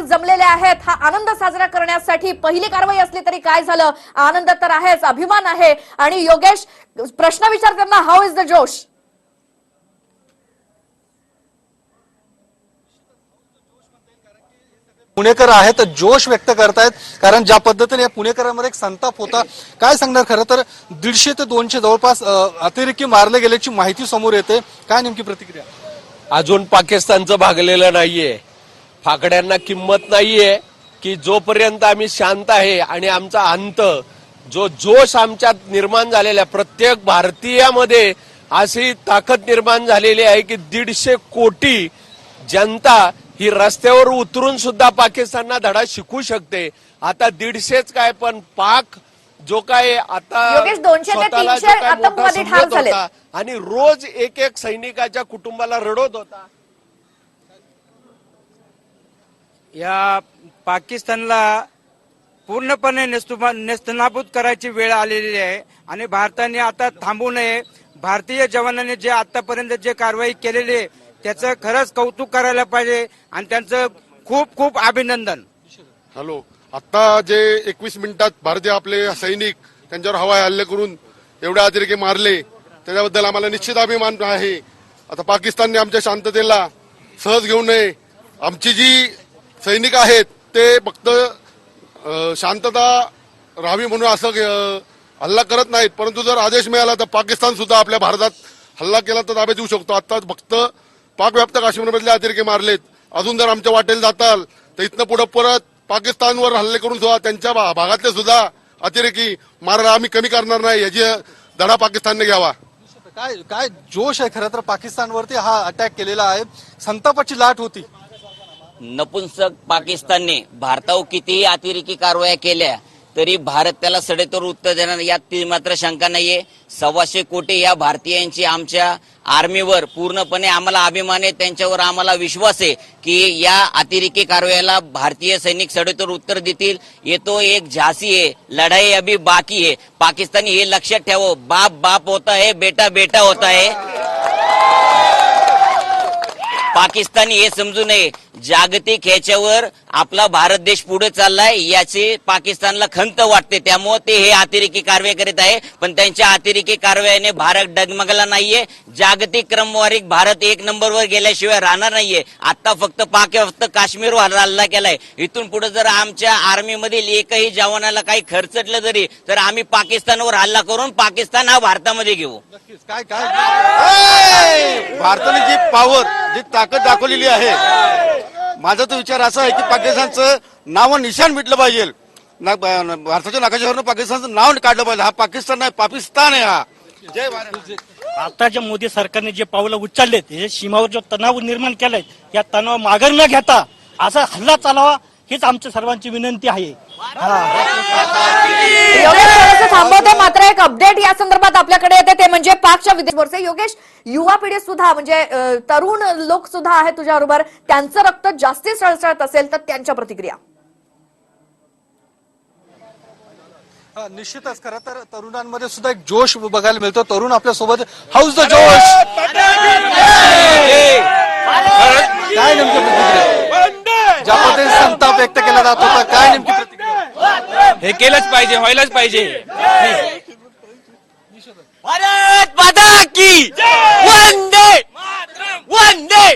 तर जमलेले आहेत. हा आनंद साजरा करण्यासाठी पहिली कारवाई असली तरी काय झालं? आनंद तर आहेच अभिमान आहे. आणि योगेश प्रश्न विचारताना हाऊ इज द जोश? पुणेकर आहेत जोश व्यक्त करतायत. कारण ज्या पद्धतीने या पुणेकरांमध्ये एक संताप होता काय सांगणार? खरं तर दीडशे ते दोनशे जवळपास अतिरेकी मारले गेल्याची माहिती समोर येते. काय नेमकी प्रतिक्रिया? अजून पाकिस्तानचं भागलेलं नाहीये. फाकड्यांना किंमत नाहीये की जोपर्यंत आम्ही शांत आहे आणि आमचा अंत जो जोश आमच्यात निर्माण झालेला आहे, प्रत्येक भारतीयामध्ये अशी ताकद निर्माण झालेली आहे की दीडशे कोटी जनता ही रस्त्यावर उतरून सुद्धा पाकिस्तानला धडा शिकू शकते. आता दीडशेच काय पण पाक जो काय आता योगेश, 200 ते स्वतःला जो 300 काय मोठा समजत. होता, आणि रोज एक एक सैनिकाच्या कुटुंबाला रडत होता. या पाकिस्तानला पूर्णपणे नेस्तुमा- नेस्तनाबूत करायची वेळ आलेली आहे आणि भारताने आता थांबू नये. भारतीय जवानांनी जे आतापर्यंत जे कारवाई केलेली आहे त्याचं खरंच कौतुक करायला पाहिजे आणि त्यांचं खूप खूप अभिनंदन. हॅलो आता जे एकवीस मिनिटात भारतीय आपले सैनिक त्यांच्यावर हवाई हल्ले करून एवढे अतिरेके मारले त्याच्याबद्दल आम्हाला निश्चित अभिमान आहे. आता पाकिस्तानने आमच्या शांततेला सहज घेऊ नये. आमची जी सैनिक आहेत ते फक्त शांतता राहावी म्हणून असं हल्ला करत नाहीत. परंतु जर आदेश मिळाला तर पाकिस्तान सुद्धा आपल्या भारतात हल्ला केला तर ताब्यात येऊ शकतो. आता फक्त पाकव्याप्त काश्मीरमधले अतिरेकी मारलेत. अजून जर आमच्या वाटेल जाताल तर इथनं पुढे परत पाकिस्तानवर हल्ले करून सुद्धा त्यांच्या भा- भागातले सुद्धा अतिरेकी मारायला आम्ही कमी करणार नाही. याची धडा पाकिस्तानने घ्यावा. काय काय जोश आहे खरं तर पाकिस्तानवरती हा अटॅक केलेला आहे. संतापाची लाट होती. नपुंसक पाकिस्तानने भारतावर कितीही अतिरेकी कारवाया केल्या तरी भारत त्याला सडेतोड उत्तर देणार यात ती मात्र शंका नाहीये. सव्वाशे कोटी या भारतीयांची आमच्या आर्मीवर पूर्णपणे आम्हाला अभिमान आहे त्यांच्यावर आम्हाला विश्वास आहे की या अतिरेकी कारवायाला भारतीय सैनिक सडेतोड उत्तर देतील. येतो एक झासी आहे लढाई अभी बाकी आहे. पाकिस्तानी हे लक्षात ठेवो बाप बाप होता है बेटा बेटा होता है. पाकिस्तानी हे समजू नये. जागतिक ह्याच्यावर आपला भारत देश पुढे चाललाय याची पाकिस्तानला खंत वाटते. त्यामुळे ते हे अतिरेकी कारवाई करीत आहे. पण त्यांच्या अतिरेकी कारवाईने भारत डगमगला नाहीये. जागतिक क्रमवारीत भारत एक नंबरवर गेल्याशिवाय राहणार नाहीये. आता फक्त पाक फक्त काश्मीरवर हल्ला केलाय. इथून पुढे जर आमच्या आर्मी मधील एकही जवानाला काही खर्चटलं जरी तर आम्ही पाकिस्तानवर हल्ला करून पाकिस्तान हा भारतामध्ये घेऊ. काय काय? भारताने जी पावर जी ताकद दाखवलेली आहे. माझा तो विचार असा आहे की पाकिस्तानचं नाव निशाण मिटलं पाहिजे. ना- भारताच्या नकाशावरून पाकिस्तानचं नाव काढलं पाहिजे. हा पाकिस्तान नाही पाकिस्तान आहे हा. जय भारत. आताच्या मोदी सरकारने जे पावलं उचललेत हे सीमावर जो तणाव निर्माण केलाय या तणाव माघार न घेता असा हल्ला चालावा हीच आमच्या सर्वांची विनंती आहे. योगेश थोडंसं थांबवते मात्र एक अपडेट या संदर्भात आपल्याकडे येते ते म्हणजे पाकच्या विदेश योगेश युवा पिढी सुद्धा म्हणजे तरुण लोक सुद्धा आहेत तुझ्याबरोबर. त्यांचं रक्त जास्ती सळसळत असेल तर त्यांच्या प्रतिक्रिया. हा, निश्चितच. खरं तर तरुणांमध्ये सुद्धा एक जोश बघायला मिळतो. तरुण आपल्यासोबत हाऊस द जोश काय नेमकी प्रतिक्रिया? ज्या पद्धतीने व्यक्त केला जात होता. काय नेमकी प्रतिक्रिया? हे केलंच पाहिजे व्हायलाच पाहिजे. भारत माता की वंदे! वंदे!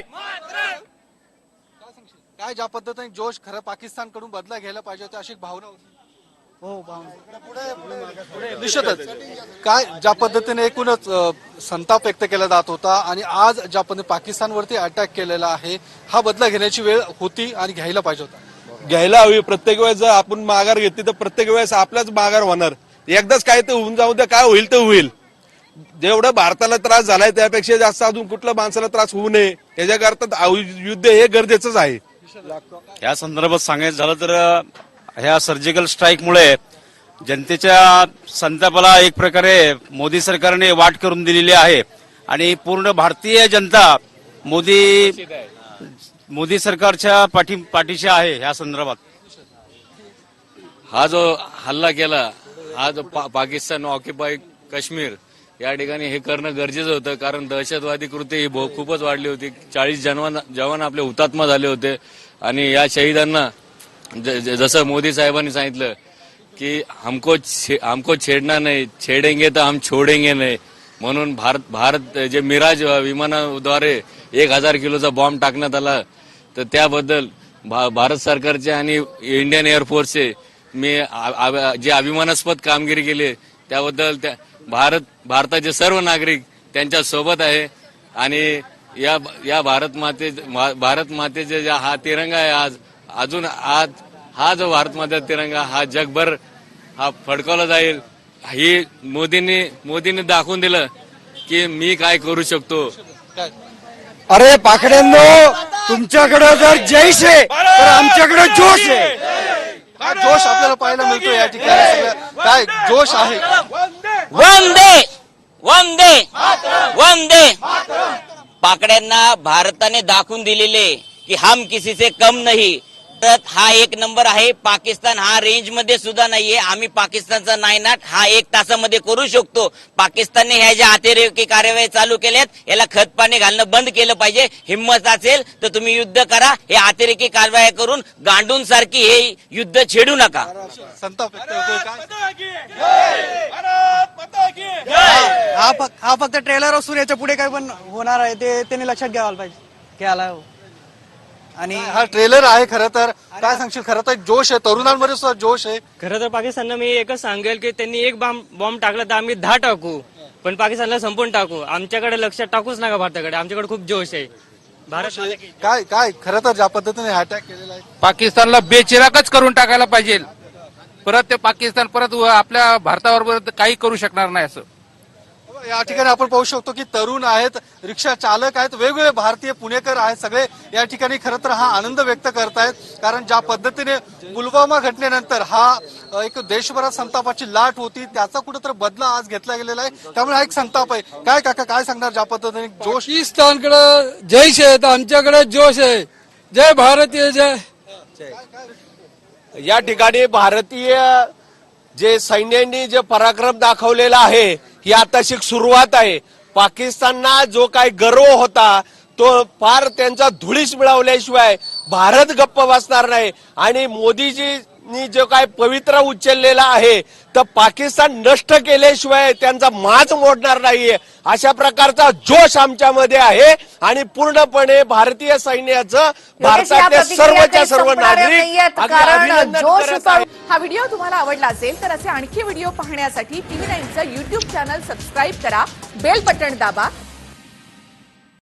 काय ज्या पद्धतीने जोश खरं पाकिस्तानकडून बदला घ्यायला पाहिजे होती अशी भावना होती. निश्चितच. काय ज्या पद्धतीने एकूणच संताप व्यक्त केला जात होता आणि आज ज्या पद्धतीने पाकिस्तानवरती अटॅक केलेला आहे हा बदला घेण्याची वेळ होती आणि घ्यायला पाहिजे होता. घ्यायला हवी. प्रत्येक वेळेस जर आपण माघार घेतली तर प्रत्येक वेळेस आपल्याच माघार होणार. एकदाच काय ते होऊन जाऊ द्या काय होईल ते होईल. जेवढं भारताला त्रास झालाय त्यापेक्षा जास्त अजून कुठल्या माणसाला त्रास होऊ नये. याच्याकरता युद्ध हे गरजेचंच आहे. या संदर्भात सांगायचं झालं तर ह्या सर्जिकल स्ट्राईकमुळे जनतेच्या संतापाला एक प्रकारे मोदी सरकारने वाट करून दिलेली आहे. आणि पूर्ण भारतीय जनता मोदी मोदी सरकारच्या पाठी पाठीशी आहे ह्या संदर्भात. हा जो हल्ला केला हा जो पा- पाकिस्तान ऑक्युपाय काश्मीर या ठिकाणी हे करणं गरजेचं होतं कारण दहशतवादी कृती ही खूपच वाढली होती. चाळीस जवान जवान आपले हुतात्मा झाले होते. आणि या शहीदांना ज- ज- जसं मोदी साहेबांनी सांगितलं की हमको छे- हमको छेडणार नाही छेडेंगे तर हम छोडेंगे नाही. म्हणून भारत भारत जे मिराज विमानाद्वारे एक हजार किलोचा बॉम्ब टाकण्यात आला. तर त्याबद्दल भा- भारत सरकारचे आणि इंडियन एअरफोर्सचे मी आ- जे अभिमानास्पद कामगिरी केली त्याबद्दल त्या भारत भारताचे सर्व नागरिक त्यांच्यासोबत आहे. आणि या या भारत माते भारत मातेचे जे हा तिरंगा आहे आज अजून आज हा जो भारत मातेचा तिरंगा हा जगभर हा फडकवला जाईल. ही मोदींनी मोदींनी दाखवून दिलं की मी काय करू शकतो. अरे पाकड्यांनो तुमच्याकडे जर जैश आहे तर आमच्याकडे जोश आहे. काय जोश आपल्याला पाहायला मिळतो या ठिकाणी. सगळं काय जोश आहे? वंदे! वंदे! वंदे! पाकड्यांना भारताने दाखवून दिलेले की हम किसी से कम नाही. तर हा एक नंबर आहे. पाकिस्तान हा रेंजमध्ये सुद्धा नाहीये. आम्ही पाकिस्तानचा नायनाट हा एक तासामध्ये करू शकतो. पाकिस्तानने ह्या ज्या अतिरेकी कार्यवाही चालू केल्यात याला खत पाणी घालणं बंद केलं पाहिजे. हिंमत असेल तर तुम्ही युद्ध करा. हे अतिरेकी कारवाया करून गांडून सारखी हे युद्ध छेडू नका. संताप हा फक्त हा ट्रेलर असून याच्यापुढे काय पण होणार आहे ते त्यांनी लक्षात घ्यायला पाहिजे. घ्यायला हवं. आणि हा ट्रेलर आहे खरं तर. काय सांगशील? खरं तर जोश आहे. तरुणांमध्ये सुद्धा जोश आहे. खरं तर पाकिस्तानला मी एकच सांगेल की त्यांनी एक बॉम्ब बॉम्ब टाकला तर आम्ही दहा टाकू. पण पाकिस्तानला संपून टाकू. आमच्याकडे लक्ष टाकूच नका भारताकडे. आमच्याकडे खूप जोश आहे. भारत काय काय? खरं तर ज्या पद्धतीने अटॅक केलेला आहे. पाकिस्तानला बेचिरागच करून टाकायला पाहिजे. परत ते पाकिस्तान परत आपल्या भारताबरोबर काही करू शकणार नाही असं. या ठिकाणी आपण पाहू शकतो की तरुण आहेत रिक्षा चालक आहेत वेगवेगळे भारतीय पुणेकर आहेत सगळे. या ठिकाणी खरं तर हा आनंद व्यक्त करतायत कारण ज्या पद्धतीने पुलवामा घटनेनंतर हा एक देशभरात संतापाची लाट होती त्याचा कुठेतरी बदला आज घेतला गेलेला आहे. त्यामुळे हा एक संताप आहे. काय काका काय सांगणार ज्या पद्धतीने जोश? पाकिस्तानकडे जैश आहे तर आमच्याकडे जोश आहे. जय भारतीय जय. या ठिकाणी भारतीय जे सैन्यांनी जे पराक्रम दाखवलेला आहे ही आताशी सुरुवात आहे. पाकिस्तानना जो काय गर्व होता तो फार त्यांचा धुळीस मिळवल्याशिवाय भारत गप्प बसणार नाही. आणि मोदीजी जो काय पवित्र उचललेला आहे तर पाकिस्तान नष्ट केल्याशिवाय त्यांचा माज मोडणार नाहीये अशा प्रकारचा जोश आमच्यामध्ये आहे आणि पूर्णपणे भारतीय सैन्याचं योगेश, या भारतातले प्रतिक्रिया सर्वच्या सर्व नागरिक. हा व्हिडिओ तुम्हाला आवडला असेल तर असे आणखी व्हिडिओ पाहण्यासाठी टीव्ही नाईनचं युट्यूब चॅनल सबस्क्राईब करा बेल बटन दाबा